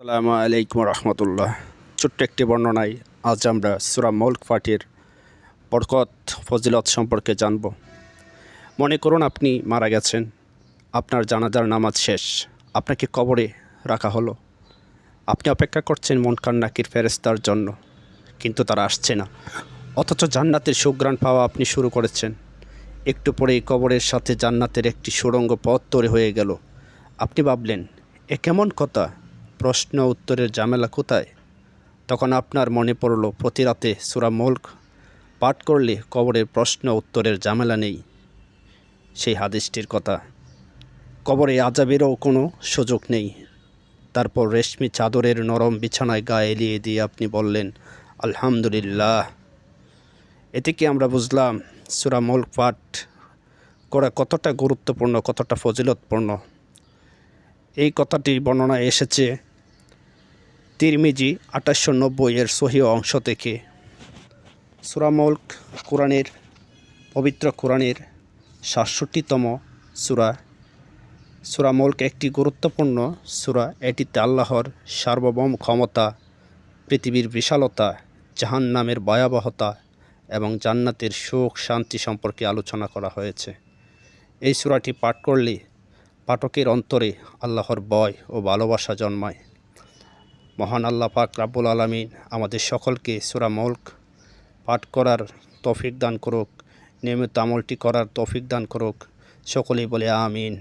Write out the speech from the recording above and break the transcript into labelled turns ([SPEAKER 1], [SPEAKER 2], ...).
[SPEAKER 1] আসসালামু আলাইকুম রহমতুল্লাহ। ছোট্ট একটি বর্ণনায় আজ আমরা সুরা মৌলক পাঠির বরকত, ফজিলত সম্পর্কে জানব। মনে করুন আপনি মারা গেছেন, আপনার জানাজার নামাজ শেষ, আপনাকে কবরে রাখা হলো। আপনি অপেক্ষা করছেন মন কান্নাকির ফেরেস্তার জন্য, কিন্তু তারা আসছে না। অথচ জান্নাতের সুগ্রাণ পাওয়া আপনি শুরু করেছেন। একটু পরেই কবরের সাথে জান্নাতের একটি সুড়ঙ্গ পথ তৈরি হয়ে গেল। আপনি ভাবলেন, এ কেমন কথা? প্রশ্ন উত্তরের ঝামেলা কোথায়? তখন আপনার মনে পড়ল, প্রতি রাতে সুরা মুল্ক পাঠ করলে কবরের প্রশ্ন উত্তরের ঝামেলা নেই। সেই হাদিসটির কথা। কবরে আজাবেরও কোনো সুযোগ নেই। তারপর রেশমি চাদরের নরম বিছানায় গায়ে এলিয়ে দিয়ে আপনি বললেন, আলহামদুলিল্লাহ। এতে কি আমরা বুঝলাম, সুরা মুল্ক পাঠ করা কতটা গুরুত্বপূর্ণ, কতটা ফজিলতপূর্ণ? এই কথাটি বর্ণনা এসেছে তিরমিজি আঠাশশো নব্বই এর সহি অংশ থেকে। সুরামল্ক কোরআনের, পবিত্র কোরআনের সাতষট্টিতম সুরা। সুরামল্ক একটি গুরুত্বপূর্ণ সুরা। এটিতে আল্লাহর সার্বভৌম ক্ষমতা, পৃথিবীর বিশালতা জাহান নামের ভয়াবহতা এবং জান্নাতের সুখ, শান্তি সম্পর্কে আলোচনা করা হয়েছে। এই সুরাটি পাঠ করলে পাঠকের অন্তরে আল্লাহর বয় ও ভালোবাসা জন্মায়। মহান আল্লাহ পাক রাব্বুল আলমিন আমাদের সকলকে সুরা মল্ক পাঠ করার তৌফিক দান করুক, নিয়মিত আমলটি করার তৌফিক দান করুক। সকলেই বলে আমিন।